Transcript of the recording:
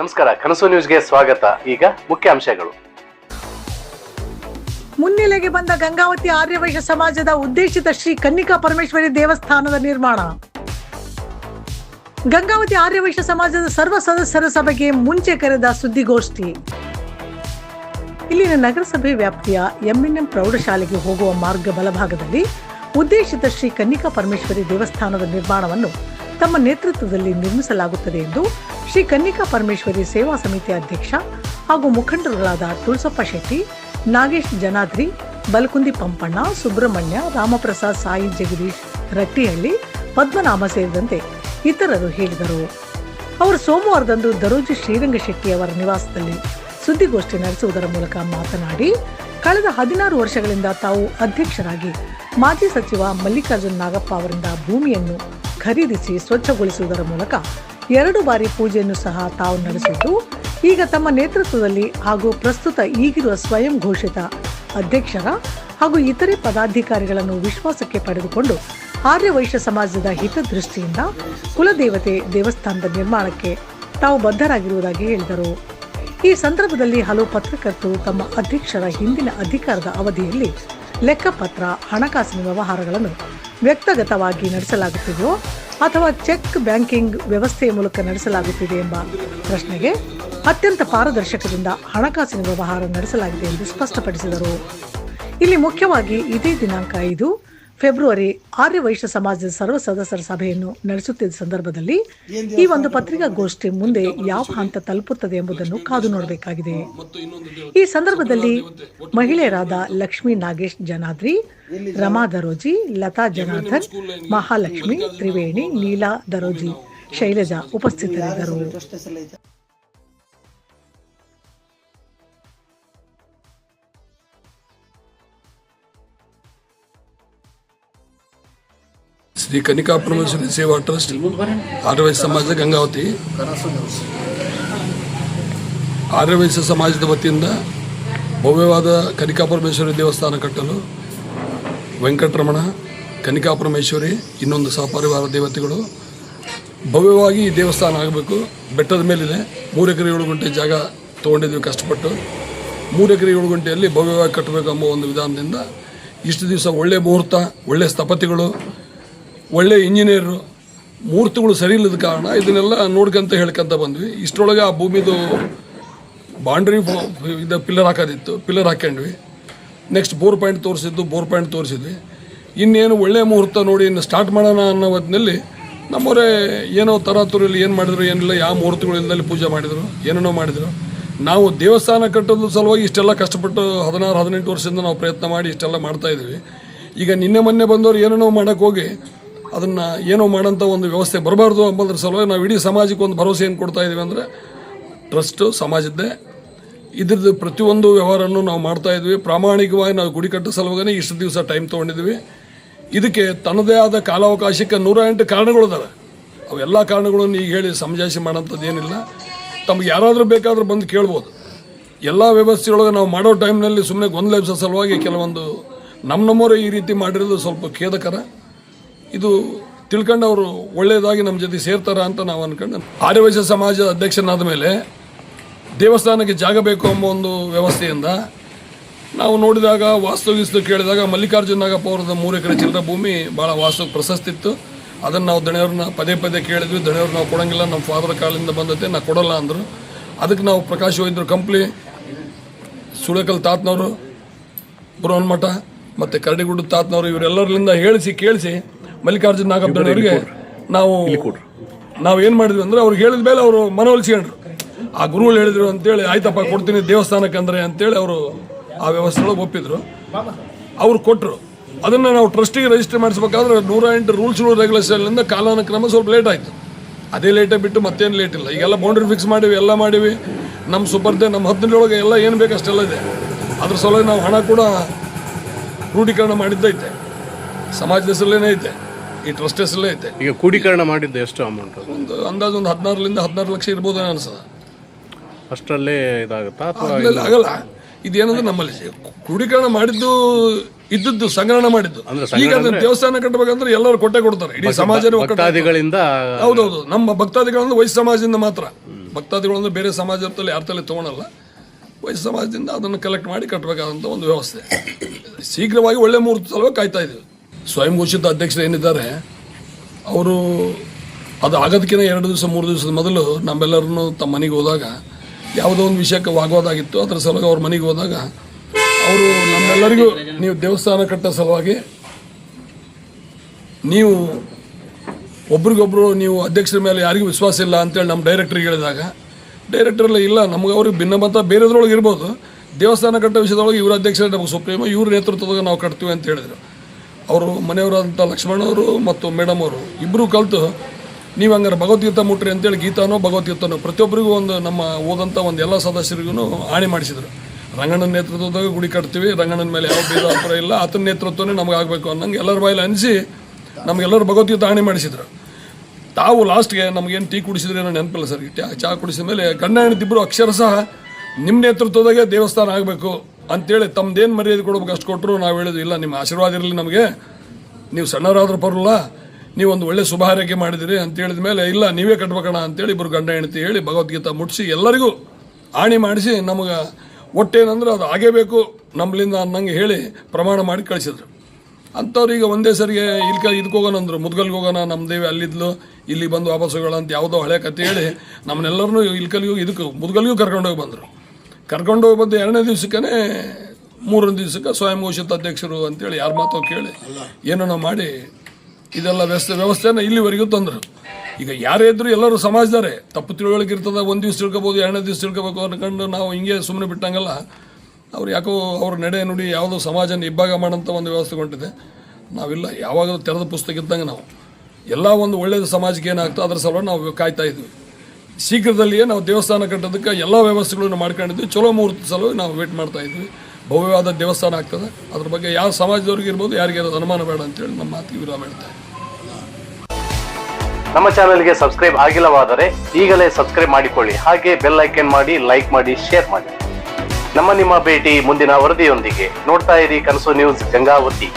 ನಮಸ್ಕಾರ, ಕನಸು ನ್ಯೂಸ್ಗೆ ಸ್ವಾಗತ. ಈಗ ಮುಖ್ಯಾಂಶಗಳು. ಮುನ್ನೆಲೆಗೆ ಬಂದ ಗಂಗಾವತಿ ಆರ್ಯವೈಶ್ಯ ಸಮಾಜದ ಉದ್ದೇಶಿತ ಶ್ರೀ ಕನ್ನಿಕಾ ಪರಮೇಶ್ವರಿ ದೇವಸ್ಥಾನದ ನಿರ್ಮಾಣ. ಗಂಗಾವತಿ ಆರ್ಯವೈಶ್ಯ ಸಮಾಜದ ಸರ್ವ ಸದಸ್ಯರ ಸಭೆಗೆ ಮುಂಚೆ ಕರೆದ ಸುದ್ದಿಗೋಷ್ಠಿ. ಇಲ್ಲಿನ ನಗರಸಭೆ ವ್ಯಾಪ್ತಿಯ ಎಂಎನ್ಎಂ ಪ್ರೌಢಶಾಲೆಗೆ ಹೋಗುವ ಮಾರ್ಗ ಬಲಭಾಗದಲ್ಲಿ ಉದ್ದೇಶಿತ ಶ್ರೀ ಕನ್ನಿಕಾ ಪರಮೇಶ್ವರಿ ದೇವಸ್ಥಾನದ ನಿರ್ಮಾಣವನ್ನು ತಮ್ಮ ನೇತೃತ್ವದಲ್ಲಿ ನಿರ್ಮಿಸಲಾಗುತ್ತದೆ ಎಂದು ಶ್ರೀ ಕನ್ನಿಕಾ ಪರಮೇಶ್ವರಿ ಸೇವಾ ಸಮಿತಿ ಅಧ್ಯಕ್ಷ ಹಾಗೂ ಮುಖಂಡರುಗಳಾದ ತುಳಸಪ್ಪ ಶೆಟ್ಟಿ, ನಾಗೇಶ್ ಜನಾದ್ರಿ, ಬಲಕುಂದಿ ಪಂಪಣ್ಣ, ಸುಬ್ರಹ್ಮಣ್ಯ, ರಾಮಪ್ರಸಾದ್ ಸಾಯಿ, ಜಗದೀಶ್ ರಟ್ಟಿಹಳ್ಳಿ, ಪದ್ಮನಾಭ ಸೇರಿದಂತೆ ಇತರರು ಹೇಳಿದರು. ಅವರು ಸೋಮವಾರದಂದು ದರೋಜಿ ಶ್ರೀರಂಗಶೆಟ್ಟಿ ಅವರ ನಿವಾಸದಲ್ಲಿ ಸುದ್ದಿಗೋಷ್ಠಿ ನಡೆಸುವುದರ ಮೂಲಕ ಮಾತನಾಡಿ ಕಳೆದ ಹದಿನಾರು ವರ್ಷಗಳಿಂದ ತಾವು ಅಧ್ಯಕ್ಷರಾಗಿ ಮಾಜಿ ಸಚಿವ ಮಲ್ಲಿಕಾರ್ಜುನ್ ನಾಗಪ್ಪ ಅವರಿಂದ ಭೂಮಿಯನ್ನು ಖರೀದಿಸಿ ಸ್ವಚ್ಛಗೊಳಿಸುವುದರ ಮೂಲಕ ಎರಡು ಬಾರಿ ಪೂಜೆಯನ್ನು ಸಹ ತಾವು ನಡೆಸಿದ್ದು, ಈಗ ತಮ್ಮ ನೇತೃತ್ವದಲ್ಲಿ ಹಾಗೂ ಪ್ರಸ್ತುತ ಈಗಿರುವ ಸ್ವಯಂ ಘೋಷಿತ ಅಧ್ಯಕ್ಷರ ಹಾಗೂ ಇತರೆ ಪದಾಧಿಕಾರಿಗಳನ್ನು ವಿಶ್ವಾಸಕ್ಕೆ ಪಡೆದುಕೊಂಡು ಆರ್ಯವೈಶ್ಯ ಸಮಾಜದ ಹಿತದೃಷ್ಟಿಯಿಂದ ಕುಲದೇವತೆ ದೇವಸ್ಥಾನದ ನಿರ್ಮಾಣಕ್ಕೆ ತಾವು ಬದ್ಧರಾಗಿರುವುದಾಗಿ ಹೇಳಿದರು. ಈ ಸಂದರ್ಭದಲ್ಲಿ ಹಲವು ಪತ್ರಕರ್ತರು ತಮ್ಮ ಅಧ್ಯಕ್ಷರ ಹಿಂದಿನ ಅಧಿಕಾರದ ಅವಧಿಯಲ್ಲಿ ಲೆಕ್ಕಪತ್ರ, ಹಣಕಾಸಿನ ವ್ಯವಹಾರಗಳನ್ನು ವ್ಯಕ್ತಗತವಾಗಿ ನಡೆಸಲಾಗುತ್ತಿದೆಯೋ ಅಥವಾ ಚೆಕ್ ಬ್ಯಾಂಕಿಂಗ್ ವ್ಯವಸ್ಥೆಯ ಮೂಲಕ ನಡೆಸಲಾಗುತ್ತಿದೆ ಎಂಬ ಪ್ರಶ್ನೆಗೆ ಅತ್ಯಂತ ಪಾರದರ್ಶಕದಿಂದ ಹಣಕಾಸಿನ ವ್ಯವಹಾರ ನಡೆಸಲಾಗಿದೆ ಎಂದು ಸ್ಪಷ್ಟಪಡಿಸಿದರು. ಇಲ್ಲಿ ಮುಖ್ಯವಾಗಿ ಇದೇ ದಿನಾಂಕ ಐದು ಫೆಬ್ರವರಿ ಆರ್ಯ ವೈಶ್ಯ ಸಮಾಜದ ಸರ್ವ ಸದಸ್ಯರ ಸಭೆಯನ್ನು ನಡೆಸುತ್ತಿದ್ದ ಸಂದರ್ಭದಲ್ಲಿ ಈ ಒಂದು ಪತ್ರಿಕಾಗೋಷ್ಠಿ ಮುಂದೆ ಯಾವ ಹಂತ ತಲುಪುತ್ತದೆ ಎಂಬುದನ್ನು ಕಾದು ನೋಡಬೇಕಾಗಿದೆ. ಈ ಸಂದರ್ಭದಲ್ಲಿ ಮಹಿಳೆಯರಾದ ಲಕ್ಷ್ಮೀ ನಾಗೇಶ್ ಜನಾದ್ರಿ ರಮಾ ದರೋಜಿ ಲತಾ ಜನಾರ್ದನ್ ಮಹಾಲಕ್ಷ್ಮಿ ತ್ರಿವೇಣಿ ನೀಲಾ ದರೋಜಿ ಶೈಲಜಾ ಉಪಸ್ಥಿತರಿದ್ದರು? ಶ್ರೀ ಕನಿಕಾ ಪರಮೇಶ್ವರಿ ಸೇವಾ ಟ್ರಸ್ಟ್ ಆರ್ಯವೈಶ್ಯ ಸಮಾಜದ ಗಂಗಾವತಿ. ಆರ್ಯವೈಶ್ಯ ಸಮಾಜದ ವತಿಯಿಂದ ಭವ್ಯವಾದ ಕನಿಕಾ ಪರಮೇಶ್ವರಿ ದೇವಸ್ಥಾನ ಕಟ್ಟಲು ವೆಂಕಟರಮಣ ಕನಿಕಾ ಪರಮೇಶ್ವರಿ ಇನ್ನೊಂದು ಸಹಪರಿವಾರ ದೇವತೆಗಳು. ಭವ್ಯವಾಗಿ ಈ ದೇವಸ್ಥಾನ ಆಗಬೇಕು. ಬೆಟ್ಟದ ಮೇಲಿದೆ. ಮೂರು ಎಕರೆ ಏಳು ಗಂಟೆ ಜಾಗ ತೊಗೊಂಡಿದ್ವಿ ಕಷ್ಟಪಟ್ಟು. ಮೂರು ಎಕರೆ ಏಳು ಗಂಟೆಯಲ್ಲಿ ಭವ್ಯವಾಗಿ ಕಟ್ಟಬೇಕು ಎಂಬ ಒಂದು ವಿಧಾನದಿಂದ ಇಷ್ಟು ದಿವಸ ಒಳ್ಳೆಯ ಮುಹೂರ್ತ ಒಳ್ಳೆಯ ಸ್ಥಪತಿಗಳು ಒಳ್ಳೆ ಇಂಜಿನಿಯರು ಮೂರ್ತಿಗಳು ಸರಿ ಇಲ್ಲದ ಕಾರಣ ಇದನ್ನೆಲ್ಲ ನೋಡ್ಕೊಂತ ಹೇಳ್ಕೊಂತ ಬಂದ್ವಿ. ಇಷ್ಟರೊಳಗೆ ಆ ಭೂಮಿದು ಬೌಂಡ್ರಿ ಇದು ಪಿಲ್ಲರ್ ಹಾಕೋದಿತ್ತು. ಪಿಲ್ಲರ್ ಹಾಕ್ಯಂಡ್ವಿ ನೆಕ್ಸ್ಟ್ ಬೋರ್ ಪಾಯಿಂಟ್ ತೋರಿಸಿದ್ದು ಬೋರ್ ಪಾಯಿಂಟ್ ತೋರಿಸಿದ್ವಿ. ಇನ್ನೇನು ಒಳ್ಳೆ ಮುಹೂರ್ತ ನೋಡಿ ಇನ್ನು ಸ್ಟಾರ್ಟ್ ಮಾಡೋಣ ಅನ್ನೋ ಹೊತ್ತಿನಲ್ಲಿ ನಮ್ಮವರೇ ಏನೋ ತರಾತುರಿಯಲ್ಲಿ ಏನು ಮಾಡಿದ್ರು, ಏನಿಲ್ಲ, ಯಾವ ಮುಹೂರ್ತಗಳು ಇಲ್ಲದಲ್ಲಿ ಪೂಜೆ ಮಾಡಿದರು, ಏನೇನೋ ಮಾಡಿದರು. ನಾವು ದೇವಸ್ಥಾನ ಕಟ್ಟೋದ್ರ ಸಲುವಾಗಿ ಇಷ್ಟೆಲ್ಲ ಕಷ್ಟಪಟ್ಟು ಹದಿನಾರು, ಹದಿನೆಂಟು ವರ್ಷದಿಂದ ನಾವು ಪ್ರಯತ್ನ ಮಾಡಿ ಇಷ್ಟೆಲ್ಲ ಮಾಡ್ತಾಯಿದ್ವಿ ಈಗ ನಿನ್ನೆ ಮೊನ್ನೆ ಬಂದವರು ಏನೇನೋ ಮಾಡೋಕ್ಕೆ ಹೋಗಿ ಅದನ್ನು ಏನೋ ಮಾಡೋಂಥ ಒಂದು ವ್ಯವಸ್ಥೆ ಬರಬಾರ್ದು ಎಂಬುದ್ರ ಸಲುವಾಗಿ ನಾವು ಇಡೀ ಸಮಾಜಕ್ಕೆ ಒಂದು ಭರವಸೆ ಏನು ಕೊಡ್ತಾ ಇದ್ದೀವಿ ಅಂದರೆ ಟ್ರಸ್ಟು ಸಮಾಜದ್ದೇ. ಇದ್ರದ್ದು ಪ್ರತಿಯೊಂದು ವ್ಯವಹಾರವನ್ನು ನಾವು ಮಾಡ್ತಾ ಇದ್ವಿ. ಪ್ರಾಮಾಣಿಕವಾಗಿ ನಾವು ಗುಡಿ ಕಟ್ಟೋ ಸಲುವಾಗಿ ಇಷ್ಟು ದಿವಸ ಟೈಮ್ ತೊಗೊಂಡಿದ್ವಿ. ಇದಕ್ಕೆ ತನ್ನದೇ ಆದ ಕಾಲಾವಕಾಶಕ್ಕೆ ನೂರ ಎಂಟು ಕಾರಣಗಳಿದಾವೆ ಅವೆಲ್ಲ ಕಾರಣಗಳನ್ನು ಈಗ ಹೇಳಿ ಸಮಜಾಯಿಸಿ ಮಾಡೋಂಥದ್ದು ಏನಿಲ್ಲ. ತಮ್ಗೆ ಯಾರಾದರೂ ಬೇಕಾದರೂ ಬಂದು ಕೇಳ್ಬೋದು. ಎಲ್ಲ ವ್ಯವಸ್ಥೆಯೊಳಗೆ ನಾವು ಮಾಡೋ ಟೈಮ್ನಲ್ಲಿ ಸುಮ್ಮನೆ ಗೊಂದಲ ಸಲುವಾಗಿ ಕೆಲವೊಂದು ನಮ್ಮ ನಮ್ಮವರು ಈ ರೀತಿ ಮಾಡಿರೋದು ಸ್ವಲ್ಪ ಖೇದಕರ. ಇದು ತಿಳ್ಕೊಂಡು ಅವರು ಒಳ್ಳೆಯದಾಗಿ ನಮ್ಮ ಜೊತೆ ಸೇರ್ತಾರ ಅಂತ ನಾವು ಅನ್ಕೊಂಡು ಆರ್ಯವೈಶ್ಯ ಸಮಾಜದ ಅಧ್ಯಕ್ಷನಾದ ಮೇಲೆ ದೇವಸ್ಥಾನಕ್ಕೆ ಜಾಗ ಬೇಕು ಎಂಬ ಒಂದು ವ್ಯವಸ್ಥೆಯಿಂದ ನಾವು ನೋಡಿದಾಗ ವಾಸ್ತು ಗೀಸ್ತು ಕೇಳಿದಾಗ ಮಲ್ಲಿಕಾರ್ಜುನ ನಾಗಪ್ಪ ಅವ್ರದ್ದು ಮೂರು ಎಕರೆ ಚಿಲ್ಲರ ಭೂಮಿ ಭಾಳ ವಾಸ್ತು ಪ್ರಶಸ್ತಿ ಇತ್ತು. ಅದನ್ನು ನಾವು ದಣಿಯವ್ರನ್ನ ಪದೇ ಪದೇ ಕೇಳಿದ್ವಿ. ದಣಿಯವ್ರು ನಾವು ಕೊಡೋಂಗಿಲ್ಲ. ನಮ್ಮ ಫಾದರ್ ಕಾಲಿಂದ ಬಂದತೆ ನಾ ಕೊಡೋಲ್ಲ ಅಂದರು. ಅದಕ್ಕೆ ನಾವು ಪ್ರಕಾಶ್ ವೈದ್ಯರು ಕಂಪ್ಲಿ ಸುಳಕಲ್ ತಾತ್ನವರು ಬುರೋನ್ಮಠ ಮತ್ತು ಕರಡಿಗುಡ್ಡ ತಾತ್ನವರು ಇವರೆಲ್ಲರಿಂದ ಹೇಳಿಸಿ ಕೇಳಿಸಿ ಮಲ್ಲಿಕಾರ್ಜುನ ನಾಗಪ್ಪನವರಿಗೆ ನಾವು ನಾವು ಏನು ಮಾಡಿದ್ವಿ ಅಂದ್ರೆ ಅವ್ರಿಗೆ ಹೇಳಿದ ಮೇಲೆ ಅವರು ಮನವೊಲಿಸ್ಕೊಂಡ್ರು ಆ ಗುರುಗಳು ಹೇಳಿದ್ರು ಅಂತೇಳಿ ಆಯ್ತಪ್ಪ ಕೊಡ್ತೀನಿ ದೇವಸ್ಥಾನಕ್ಕೆ ಅಂದ್ರೆ ಅಂತೇಳಿ ಅವರು ಆ ವ್ಯವಸ್ಥೆ ಒಳಗೆ ಒಪ್ಪಿದ್ರು. ಅವ್ರು ಕೊಟ್ಟರು ಅದನ್ನು ನಾವು ಟ್ರಸ್ಟಿಗೆ ರಿಜಿಸ್ಟರ್ ಮಾಡಿಸ್ಬೇಕಾದ್ರೆ ನೂರ ಎಂಟು ರೂಲ್ಸ್ ರೆಗ್ಯುಲೇಷನ್ನಿಂದ ಕಾಲಾನುಕ್ರಮ ಸ್ವಲ್ಪ ಲೇಟ್ ಆಯಿತು. ಅದೇ ಲೇಟೇ ಬಿಟ್ಟು ಮತ್ತೇನು ಲೇಟ್ ಇಲ್ಲ. ಈಗೆಲ್ಲ ಬೌಂಡ್ರಿ ಫಿಕ್ಸ್ ಮಾಡಿವಿ ಎಲ್ಲ ಮಾಡಿವಿ. ನಮ್ಮ ಸುಪರ್ದೆ ನಮ್ಮ ಹದಿನೊಳಗೆ ಎಲ್ಲ ಏನು ಬೇಕು ಅಷ್ಟೆಲ್ಲ ಇದೆ. ಅದ್ರ ಸಲುವಾಗಿ ನಾವು ಹಣ ಕೂಡ ಕ್ರೋಢೀಕರಣ ಮಾಡಿದ್ದೈತೆ. ಸಮಾಜದ ಹೆಸರಲ್ಲೇನೇ ಐತೆ. ಈ ಟ್ರಸ್ಟ್ ಹೆಸರಲ್ಲೇ ಐತೆ. ಈಗ ಕೂಡೀಕರಣ ಮಾಡಿದ್ದು ಎಷ್ಟು ಅಮೌಂಟ್ ಒಂದು ಅಂದಾಜು ಒಂದು ಹದಿನಾರರಿಂದ ಹದಿನಾರು ಲಕ್ಷ ಇರ್ಬೋದು ಅನ್ಸದ ಅಷ್ಟರಲ್ಲೇ ಇದಾಗುತ್ತಾ? ಅಥವಾ ಆಗಲ್ಲ. ಇದೇನಂದ್ರೆ ನಮ್ಮಲ್ಲಿ ಕ್ರೋಢೀಕರಣ ಮಾಡಿದ್ದು ಇದ್ದದ್ದು ಸಂಗ್ರಹಣ ಮಾಡಿದ್ದು. ಅಂದ್ರೆ ಈಗ ಅದನ್ನ ದೇವಸ್ಥಾನ ಕಟ್ಟಬೇಕಂದ್ರೆ ಎಲ್ಲರೂ ಕೊಟ್ಟೆ ಕೊಡ್ತಾರೆ. ಇಡೀ ಸಮಾಜ. ಭಕ್ತಾದಿಗಳಿಂದ ಹೌದೌದು. ನಮ್ಮ ಭಕ್ತಾದಿಗಳಂದ್ರೆ ವೈಶ್ಯ ಸಮಾಜದಿಂದ ಮಾತ್ರ. ಭಕ್ತಾದಿಗಳು ಅಂದ್ರೆ ಬೇರೆ ಸಮಾಜದಲ್ಲಿ ತಲೆ ತಗೊಳಲ್ಲ. ವೈಶ್ಯ ಸಮಾಜದಿಂದ ಅದನ್ನು ಕಲೆಕ್ಟ್ ಮಾಡಿ ಕಟ್ಟಬೇಕಾದಂಥ ಒಂದು ವ್ಯವಸ್ಥೆ. ಶೀಘ್ರವಾಗಿ ಒಳ್ಳೆ ಮುಹೂರ್ತ ಸಲುವಾಗಿ ಕಾಯ್ತಾ ಇದ್ದೀವಿ ಸ್ವಯಂ ಘೋಷಿತ ಅಧ್ಯಕ್ಷರು ಏನಿದ್ದಾರೆ, ಅವರು ಅದು ಆಗೋದಕ್ಕಿಂತ ಎರಡು ದಿವಸ, ಮೂರು ದಿವಸದ ಮೊದಲು ನಮ್ಮೆಲ್ಲರನ್ನು ತಮ್ಮ ಮನೆಗೆ ಹೋದಾಗ, ಯಾವುದೋ ಒಂದು ವಿಷಯಕ್ಕೆ ವಾಗ್ವಾದ ಆಗಿತ್ತು ಅದರ ಸಲುವಾಗಿ ಅವ್ರ ಮನೆಗೆ ಹೋದಾಗ, ಅವರು ನಮ್ಮೆಲ್ಲರಿಗೂ ನೀವು ದೇವಸ್ಥಾನ ಕಟ್ಟೋ ಸಲುವಾಗಿ ನೀವು ಒಬ್ರಿಗೊಬ್ರು, ನೀವು ಅಧ್ಯಕ್ಷರ ಮೇಲೆ ಯಾರಿಗೂ ವಿಶ್ವಾಸ ಇಲ್ಲ ಅಂತೇಳಿ ನಮ್ಮ ಡೈರೆಕ್ಟ್ರಿಗೆ ಹೇಳಿದಾಗ ಡೈರೆಕ್ಟರ್ ಎಲ್ಲ ಇಲ್ಲ, ನಮ್ಗೆ ಅವ್ರಿಗೆ ಭಿನ್ನಮತ ಬೇರೆದ್ರೊಳಗೆ ಇರ್ಬೋದು. ದೇವಸ್ಥಾನ ಕಟ್ಟೋ ವಿಷಯದೊಳಗೆ ಇವರ ಅಧ್ಯಕ್ಷರೇ ನಮಗೆ ಸುಪ್ರೀಮ, ಇವ್ರ ನೇತೃತ್ವದಾಗ ನಾವು ಕಟ್ತೀವಿ ಅಂತ ಹೇಳಿದರು. ಅವರು ಮನೆಯವರಾದಂಥ ಲಕ್ಷ್ಮಣವರು ಮತ್ತು ಮೇಡಮ್ ಅವರು ಇಬ್ಬರು ಕಲಿತು, ನೀವು ಹಂಗಾರೆ ಭಗವದ್ಗೀತಾ ಮುಟ್ರಿ ಅಂತೇಳಿ ಗೀತಾನೋ ಭಗವದ್ಗೀತನೋ ಪ್ರತಿಯೊಬ್ಬರಿಗೂ ಒಂದು ನಮ್ಮ ಓದಂಥ ಒಂದು ಎಲ್ಲ ಸದಸ್ಯರಿಗೂ ಆಣೆ ಮಾಡಿಸಿದರು. ರಂಗಣ್ಣನ ನೇತೃತ್ವದಾಗ ಗುಡಿ ಕಟ್ತೀವಿ, ರಂಗಣ್ಣನ ಮೇಲೆ ಯಾವ ಭೇದಾಪುರ ಇಲ್ಲ, ಆತನ ನೇತೃತ್ವನೇ ನಮಗೆ ಆಗಬೇಕು ಅನ್ನಂಗೆ ಎಲ್ಲರ ಬಾಯಲ್ಲಿ ಅನಿಸಿ ನಮಗೆಲ್ಲರೂ ಭಗವದ್ಗೀತಾ ಆಣೆ ಮಾಡಿಸಿದ್ರು. ತಾವು ಲಾಸ್ಟ್ಗೆ ನಮಗೇನು ಟೀ ಕುಡಿಸಿದ್ರೆ ಏನೋ ನೆನಪಿಲ್ಲ ಸರ್ ಚಹಾ ಕುಡಿಸಿದ ಮೇಲೆ ಗಂಡ ಅಕ್ಷರ ಅಕ್ಷರಶಃ ನಿಮ್ಮ ನೇತೃತ್ವದಾಗೆ ದೇವಸ್ಥಾನ ಆಗಬೇಕು. ಅಂತೇಳಿ ತಮ್ದೇನು ಮರ್ಯಾದೆ ಕೊಡ್ಬೇಕು ಅಷ್ಟು ಕೊಟ್ಟರು ನಾವು ಹೇಳಿದ್ವಿ, ಇಲ್ಲ ನಿಮ್ಮ ಆಶೀರ್ವಾದ ಇರಲಿ ನಮಗೆ. ನೀವು ಸಣ್ಣವರಾದ್ರೂ ಬರಲ್ಲ ನೀವು ಒಂದು ಒಳ್ಳೆ ಶುಭ ಮಾಡಿದಿರಿ ಅಂತ ಹೇಳಿದ ಮೇಲೆ, ಇಲ್ಲ, ನೀವೇ ಕಟ್ಬೇಕಣ ಅಂತೇಳಿ ಇಬ್ಬರು ಗಂಡ ಹೆಂಡತಿ ಹೇಳಿ ಭಗವದ್ಗೀತಾ ಮುಟ್ಟಿಸಿ ಎಲ್ಲರಿಗೂ ಆಣಿ ಮಾಡಿಸಿ ನಮಗೆ ಒಟ್ಟೇನಂದ್ರೆ ಅದು ಆಗೇಬೇಕು ನಮ್ಮಲ್ಲಿಂದ ಅನ್ನಂಗೆ ಹೇಳಿ ಪ್ರಮಾಣ ಮಾಡಿ ಕಳಿಸಿದ್ರು. ಅಂಥವ್ರು ಈಗ ಒಂದೇ ಸರಿಗೆ ಇಲ್ಕ ಇದಕ್ಕೆ ಹೋಗೋಣ ಅಂದರು, ಮುದ್ಗಲ್ಗೆ ಹೋಗೋಣ ನಮ್ಮ ದೇವಿ ಅಲ್ಲಿದ್ಲು ಇಲ್ಲಿ ಬಂದು ವಾಪಸ್ ಹೋಗೋಣ ಅಂತ ಯಾವುದೋ ಹಳೆ ಕತೆ ಹೇಳಿ ನಮ್ಮನ್ನೆಲ್ಲರನ್ನೂ ಇಲ್ಕಲ್ಗೂ ಇದಕ್ಕೆ ಮುದ್ಗಲ್ಗೂ ಕರ್ಕೊಂಡೋಗಿ ಬಂದರು. ಕರ್ಕೊಂಡೋಗಿ ಬಂದು ಎರಡನೇ ದಿವಸಕ್ಕೇ ಮೂರನೇ ದಿವಸಕ್ಕೆ ಸ್ವಯಂ ಘೋಷಿತ ಅಧ್ಯಕ್ಷರು ಅಂತೇಳಿ ಯಾರ ಮಾತೋ ಕೇಳಿ ಏನೋ ಮಾಡಿ ಇದೆಲ್ಲ ವ್ಯವಸ್ಥೆ ವ್ಯವಸ್ಥೆನ ಇಲ್ಲಿವರೆಗೂ ತಂದರು. ಈಗ ಯಾರೇ ಇದ್ರು ಎಲ್ಲರೂ ಸಮಾಜದಾರೆ ತಪ್ಪು ತಿಳುವಳಿಕೆ ಇರ್ತದೆ, ಒಂದು ದಿವ್ಸ ತಿಳ್ಕೊಬೋದು, ಎರಡನೇ ದಿವಸ ತಿಳ್ಕೊಬೇಕು ಅನ್ಕೊಂಡು ನಾವು ಹಿಂಗೆ ಸುಮ್ಮನೆ ಬಿಟ್ಟಂಗಲ್ಲ. ಅವ್ರು ಯಾಕೋ ಅವ್ರ ನಡೆ ನುಡಿ ಯಾವುದೋ ಸಮಾಜನ ಇಬ್ಬಾಗ ಮಾಡೋಂಥ ಒಂದು ವ್ಯವಸ್ಥೆ ಕೊಟ್ಟಿದೆ. ನಾವಿಲ್ಲ ಯಾವಾಗ ತೆರೆದ ಪುಸ್ತಕ ಇದ್ದಂಗೆ ನಾವು. ಎಲ್ಲ ಒಂದು ಒಳ್ಳೆಯದು ಸಮಾಜಕ್ಕೆ ಏನಾಗ್ತೋ ಅದರ ಸಲುವಾಗಿ ನಾವು ಕಾಯ್ತಾ ಇದ್ವಿ. ಶೀಘ್ರದಲ್ಲಿಯೇ ನಾವು ದೇವಸ್ಥಾನ ಕಟ್ಟೋದಕ್ಕೆ ಎಲ್ಲ ವ್ಯವಸ್ಥೆಗಳನ್ನು ಮಾಡ್ಕೊಂಡಿದ್ವಿ. ಚಲೋ ಮುಹೂರ್ತ ಸಲುವಾಗಿ ನಾವು ವೇಟ್ ಮಾಡ್ತಾ ಇದ್ವಿ. ಭವ್ಯವಾದ ದೇವಸ್ಥಾನ ಆಗ್ತದೆ. ಅದ್ರ ಬಗ್ಗೆ ಯಾವ ಸಮಾಜದವ್ರಿಗೆ ಇರ್ಬೋದು, ಯಾರಿಗೆ ಅನುಮಾನ ಬೇಡ ಅಂತೇಳಿ ನಮ್ಮ ಮಾತಿಗೆ ವಿರಾಮ ಹೇಳ್ತಾರೆ ನಮ್ಮ ಚಾನೆಲ್ಗೆ ಸಬ್ಸ್ಕ್ರೈಬ್ ಆಗಿಲ್ಲವಾದರೆ ಈಗಲೇ ಸಬ್ಸ್ಕ್ರೈಬ್ ಮಾಡಿಕೊಳ್ಳಿ. ಹಾಗೆ ಬೆಲ್ ಐಕನ್ ಮಾಡಿ ಲೈಕ್ ಮಾಡಿ ಶೇರ್ ಮಾಡಿ. ನಮ್ಮ ನಿಮ್ಮ ಭೇಟಿ ಮುಂದಿನ ವರದಿಯೊಂದಿಗೆ ನೋಡ್ತಾ ಇರಿ ಕನಸು ನ್ಯೂಸ್ ಗಂಗಾವತಿ.